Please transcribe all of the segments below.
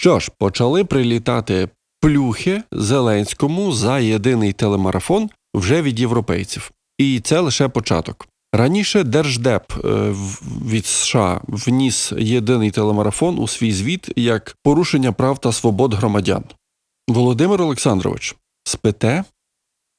Що ж, почали прилітати плюхи Зеленському за єдиний телемарафон вже від європейців. І це лише початок. Раніше Держдеп е, від США вніс єдиний телемарафон у свій звіт як порушення прав та свобод громадян. Володимир Олександрович, спите?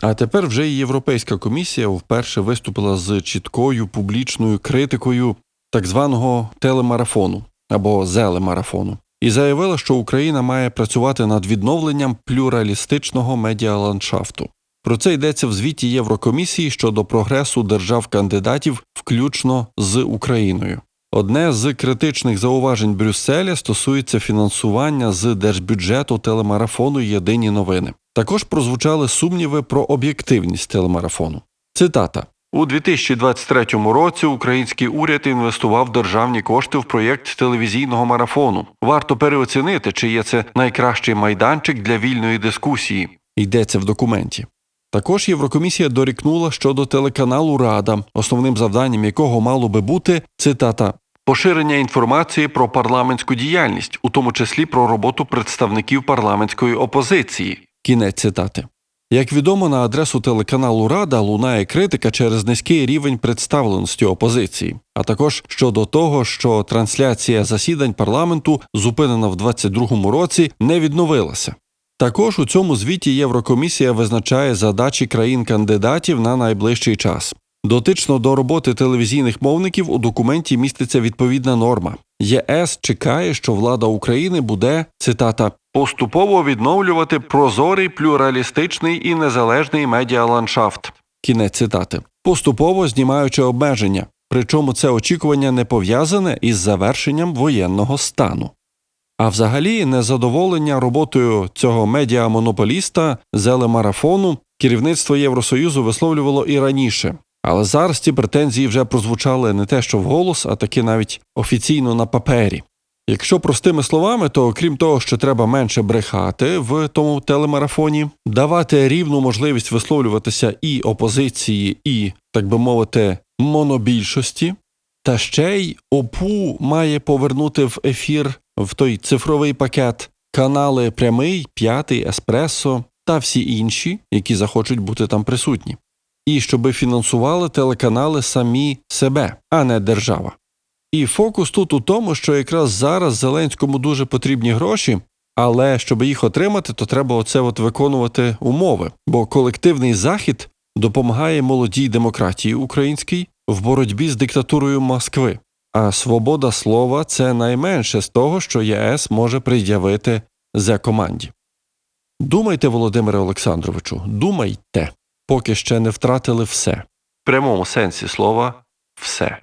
А тепер вже і Європейська комісія вперше виступила з чіткою публічною критикою так званого телемарафону або зелемарафону і заявила, що Україна має працювати над відновленням плюралістичного медіаландшафту. Про це йдеться в звіті Єврокомісії щодо прогресу держав-кандидатів, включно з Україною. Одне з критичних зауважень Брюсселя стосується фінансування з держбюджету телемарафону Єдині новини. Також прозвучали сумніви про об'єктивність телемарафону. Цитата. У 2023 році український уряд інвестував державні кошти в проєкт телевізійного марафону. Варто переоцінити, чи є це найкращий майданчик для вільної дискусії. Йдеться в документі. Також Єврокомісія дорікнула щодо телеканалу Рада, основним завданням якого мало би бути цитата поширення інформації про парламентську діяльність, у тому числі про роботу представників парламентської опозиції. Кінець цитати. Як відомо, на адресу телеканалу Рада лунає критика через низький рівень представленості опозиції, а також щодо того, що трансляція засідань парламенту, зупинена в 2022 році, не відновилася. Також у цьому звіті Єврокомісія визначає задачі країн-кандидатів на найближчий час. Дотично до роботи телевізійних мовників у документі міститься відповідна норма. ЄС чекає, що влада України буде цитата поступово відновлювати прозорий, плюралістичний і незалежний медіаландшафт. Кінець цитати. Поступово знімаючи обмеження. Причому це очікування не пов'язане із завершенням воєнного стану. А взагалі, незадоволення роботою цього медіамонополіста зелемарафону керівництво Євросоюзу висловлювало і раніше. Але зараз ці претензії вже прозвучали не те, що вголос, а таки навіть офіційно на папері. Якщо простими словами, то окрім того, що треба менше брехати в тому телемарафоні, давати рівну можливість висловлюватися і опозиції, і, так би мовити, монобільшості, та ще й ОПУ має повернути в ефір в той цифровий пакет канали Прямий, П'ятий, Еспресо та всі інші, які захочуть бути там присутні, і щоби фінансували телеканали самі себе, а не держава. І фокус тут у тому, що якраз зараз Зеленському дуже потрібні гроші, але щоб їх отримати, то треба оце от виконувати умови, бо колективний захід допомагає молодій демократії українській в боротьбі з диктатурою Москви. А свобода слова це найменше з того, що ЄС може пред'явити за команді. Думайте, Володимире Олександровичу, думайте, поки ще не втратили все. В прямому сенсі слова все.